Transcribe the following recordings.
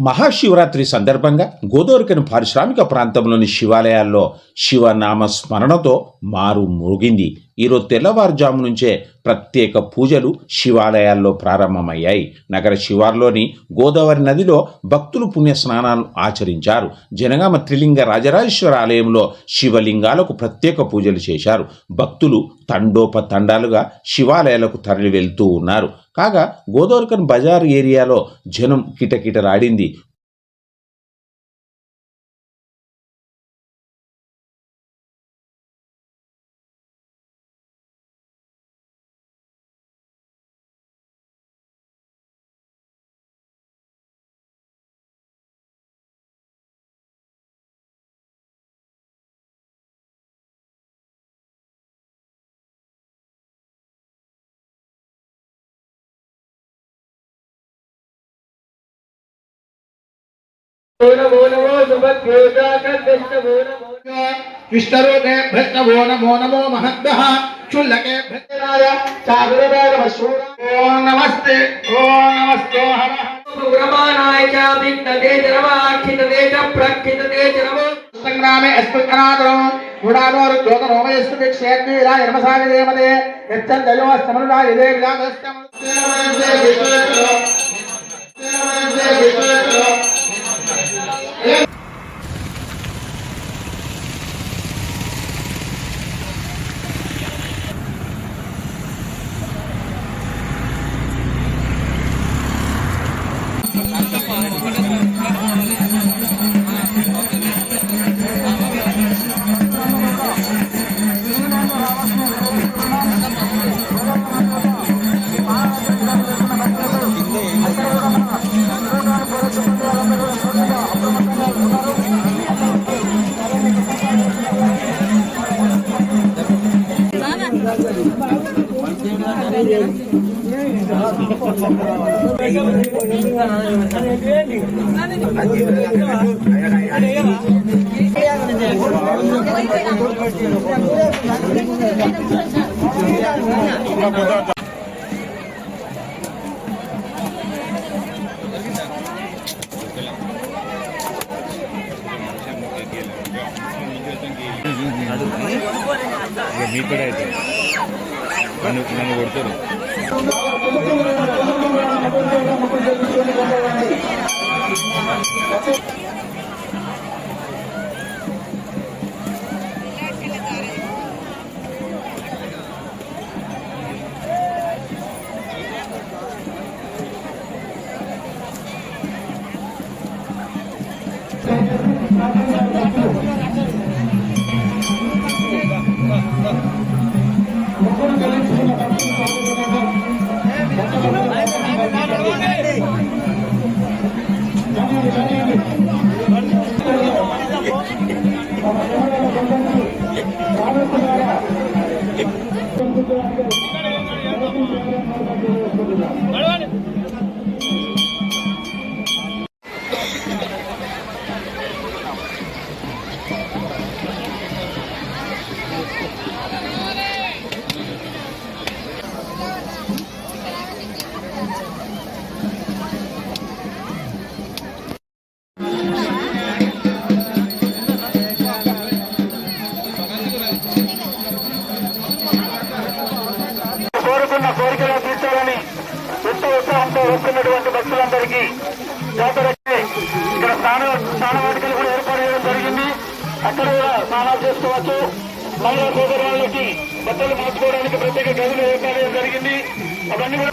మహాశివరాత్రి సందర్భంగా గోదోరికను పారిశ్రామిక ప్రాంతంలోని శివాలయాల్లో శివనామ స్మరణతో మారు మోగింది ఈరోజు తెల్లవారుజాము నుంచే ప్రత్యేక పూజలు శివాలయాల్లో ప్రారంభమయ్యాయి. నగర శివార్లోని గోదావరి నదిలో భక్తులు పుణ్య స్నానాలు ఆచరించారు. జనగామ త్రిలింగ రాజరాజేశ్వర ఆలయంలో శివలింగాలకు ప్రత్యేక పూజలు చేశారు. భక్తులు తండోపతండాలుగా శివాలయాలకు తరలి వెళ్తూ ఉన్నారు. కాగా గోదావరికన్ బజార్ ఏరియాలో జనం కిటకిటలాడింది. विष्णरोगे भक्त वो नमो नमो महद्भ्यः क्षुल्लके भक्तिराय चाग्रदाय नमः ॐ नमस्ते ॐ नमस्ते हरः उग्रमानाय च विघ्नते जरवाक्षितते च प्रक्षितते जरव संग्रामे अस्पृक्कनादरो गुणानोरुद्योतनोमयस्तुति क्षेत्रे विलाय नमसामि देवते यच्छन् दैवस्तमनुराय देव विलासस्तम మీకు కూడా అయితే నన్ను నన్ను కొడతారు. కోరుకున్న స్నానాలు చేసుకోవచ్చు. మహిళా సోదరులకి బట్టలు మార్చుకోవడానికి ప్రత్యేక గదులు ఏర్పాటు జరిగింది. అవన్నీ కూడా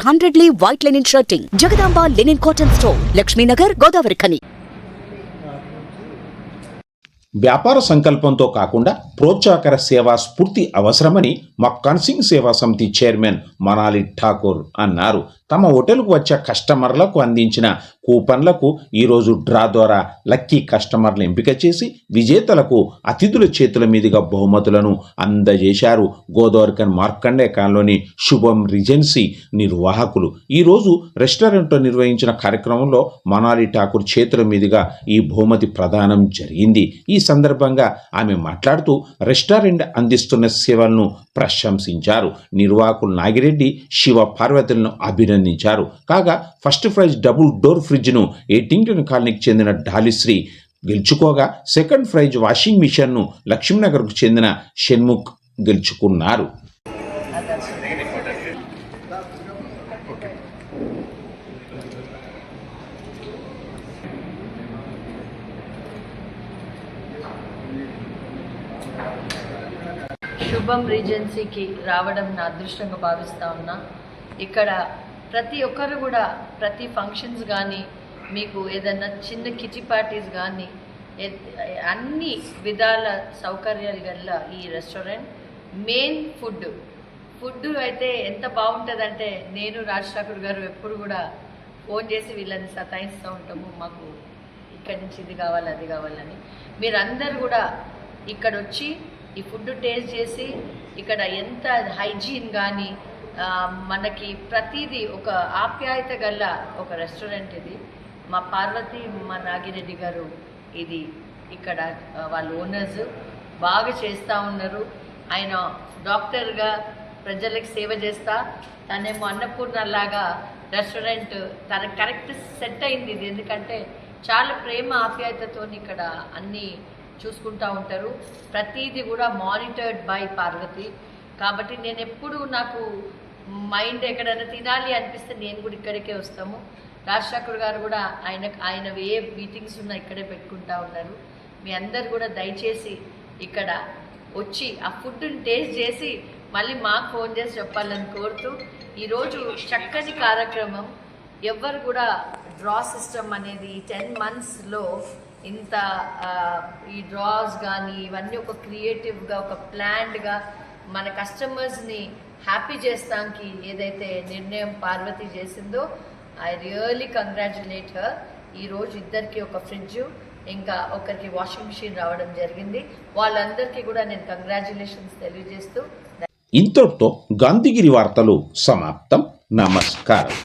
for hundred lea white linen shirting Jagadamba linen cotton store Laxminagar Godavarikhani. వ్యాపార సంకల్పంతో కాకుండా ప్రోత్సాహకర సేవా స్ఫూర్తి అవసరమని మక్కాన్ సింగ్ సేవా సమితి చైర్మన్ మనాలి ఠాకూర్ అన్నారు. తమ హోటల్కు వచ్చే కస్టమర్లకు అందించిన కూపన్లకు ఈరోజు డ్రా ద్వారా లక్కీ కస్టమర్లు ఎంపిక చేసి విజేతలకు అతిథుల చేతుల మీదుగా బహుమతులను అందజేశారు. గోదావరికన్ మార్కండే కాలనీ శుభం రిజెన్సీ నిర్వాహకులు. ఈరోజు రెస్టారెంట్లో నిర్వహించిన కార్యక్రమంలో మనాలి ఠాకూర్ చేతుల మీదుగా ఈ బహుమతి ప్రదానం జరిగింది. ఈ సందర్భంగా ఆమె మాట్లాడుతూ రెస్టారెంట్ అందిస్తున్న సేవలను ప్రశంసించారు. నిర్వాహకులు నాగిరెడ్డి శివ పార్వతులను అభినందించారు. కాగా ఫస్ట్ ప్రైజ్ డబుల్ డోర్ ఫ్రిడ్జ్ను ఎయిటింగ్టన్ కాలనీకి చెందిన డాలిశ్రీ గెలుచుకోగా సెకండ్ ప్రైజ్ వాషింగ్ మిషన్ను లక్ష్మీనగర్కు చెందిన షణ్ముఖ్ గెలుచుకున్నారు. శుభం రీజెన్సీకి రావడం నా అదృష్టంగా భావిస్తా ఉన్నా. ఇక్కడ ప్రతి ఒక్కరు కూడా ప్రతి ఫంక్షన్స్ కానీ మీకు ఏదైనా చిన్న కిటీ పార్టీస్ కానీ అన్ని విధాల సౌకర్యాలు గల ఈ రెస్టారెంట్ మెయిన్ ఫుడ్ ఫుడ్ అయితే ఎంత బాగుంటుందంటే నేను రాజ్ ఠాకూర్ గారు ఎప్పుడు కూడా ఫోన్ చేసి వీళ్ళని సతాయిస్తూ ఉంటాము. మాకు ఇక్కడి నుంచి ఇది కావాలి అది కావాలని. మీరందరూ కూడా ఇక్కడ వచ్చి ఈ ఫుడ్ టేస్ట్ చేసి ఇక్కడ ఎంత హైజీన్ కానీ మనకి ప్రతిదీ ఒక ఆప్యాయత గల ఒక రెస్టారెంట్ ఇది. మా పార్వతి మా నాగిరెడ్డి గారు ఇది ఇక్కడ వాళ్ళు వాళ్ళ ఓనర్స్ బాగా చేస్తూ ఉన్నారు. ఆయన డాక్టర్గా ప్రజలకు సేవ చేస్తా. తనేమో అన్నపూర్ణలాగా రెస్టారెంట్ తన కరెక్ట్ సెట్ అయింది ఇది. ఎందుకంటే చాలా ప్రేమ ఆప్యాయతతో ఇక్కడ అన్నీ చూసుకుంటూ ఉంటారు. ప్రతిదీ కూడా మానిటర్డ్ బై పార్వతి. కాబట్టి నేను ఎప్పుడు నాకు మైండ్ ఎక్కడైనా తినాలి అనిపిస్తే నేను కూడా ఇక్కడికే వస్తాము. రాజశేఖర్ గారు కూడా ఆయన ఆయన ఏ మీటింగ్స్ ఉన్నా ఇక్కడే పెట్టుకుంటా ఉన్నారు. మీ అందరు కూడా దయచేసి ఇక్కడ వచ్చి ఆ ఫుడ్ని టేస్ట్ చేసి మళ్ళీ మాకు ఫోన్ చేసి చెప్పాలని కోరుతూ ఈరోజు చక్కని కార్యక్రమం. ఎవ్వరు కూడా డ్రా సిస్టమ్ అనేది టెన్ మంత్స్లో ఇంత ఈ డ్రాస్ కానీ ఇవన్నీ ఒక క్రియేటివ్గా ఒక ప్లాన్డ్గా మన కస్టమర్స్ని హ్యాపీ చేస్తానికి ఏదైతే నిర్ణయం పార్వతి చేసిందో ఐ రియలీ కంగ్రాచులేట్ హర్ ఈరోజు ఇద్దరికి ఒక ఫ్రిడ్జ్ ఇంకా ఒకరికి వాషింగ్ మిషన్ రావడం జరిగింది. వాళ్ళందరికీ కూడా నేను కంగ్రాచులేషన్స్ తెలియజేస్తూ ఇంతటితో గాంధీగిరి వార్తలు సమాప్తం. నమస్కారం.